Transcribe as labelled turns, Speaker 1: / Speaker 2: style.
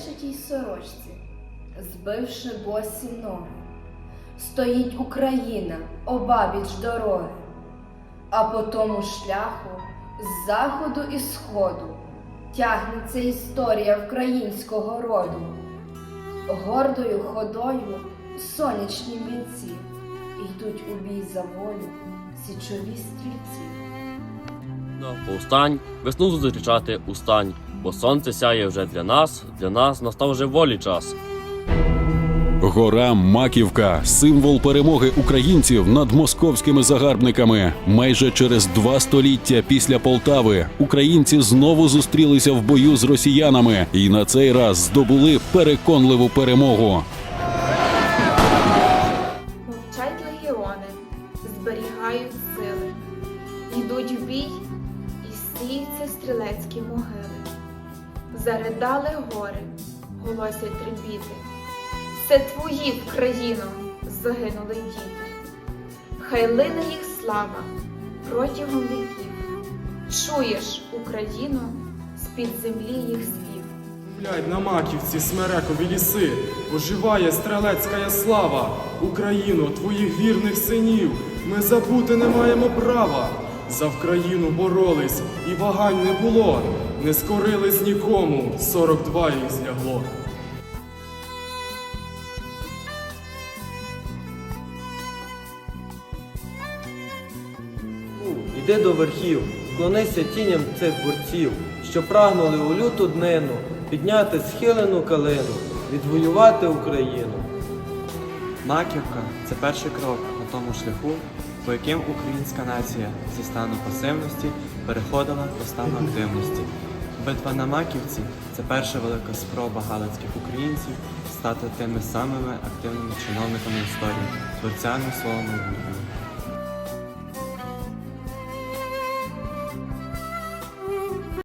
Speaker 1: вишитій сорочці, збивши босі ноги, стоїть Україна обабіч дороги, а по тому шляху з заходу і сходу тягнеться історія українського роду. Гордою ходою сонячні бійці йдуть у бій за волю січові стрільці.
Speaker 2: На повстань, весну зустрічати устань, бо сонце сяє вже для нас, для нас настав вже волі час.
Speaker 3: Гора Маківка символ перемоги українців над московськими загарбниками. Майже через два століття після Полтави українці знову зустрілися в бою з росіянами і на цей раз здобули переконливу перемогу.
Speaker 4: Мовчать легіони, зберігають сили, йдуть в бій і сіються стрілецькі могили. Заридали гори, голосять трибіти. Це твої в країно загинули діти. Хай лине їх слава протягом віків. Чуєш, Україно, з-під землі їх спів.
Speaker 5: Гуляй на маківці смерекові ліси, оживає стрелецька слава. Україно, твоїх вірних синів, ми забути не маємо права. За Вкраїну боролись, і вагань не було, не скорились нікому, 42 їх злягло.
Speaker 6: Іди до верхів, вклонися тіням цих борців, що прагнули у люту днину підняти схилену калину, відвоювати Україну.
Speaker 7: Маківка це перший крок на тому шляху, по яким українська нація зі стану пасивності переходила до стану активності. Битва на Маківці це перша велика спроба галицьких українців стати тими самими активними чиновниками історії, творцями свого майбутнього.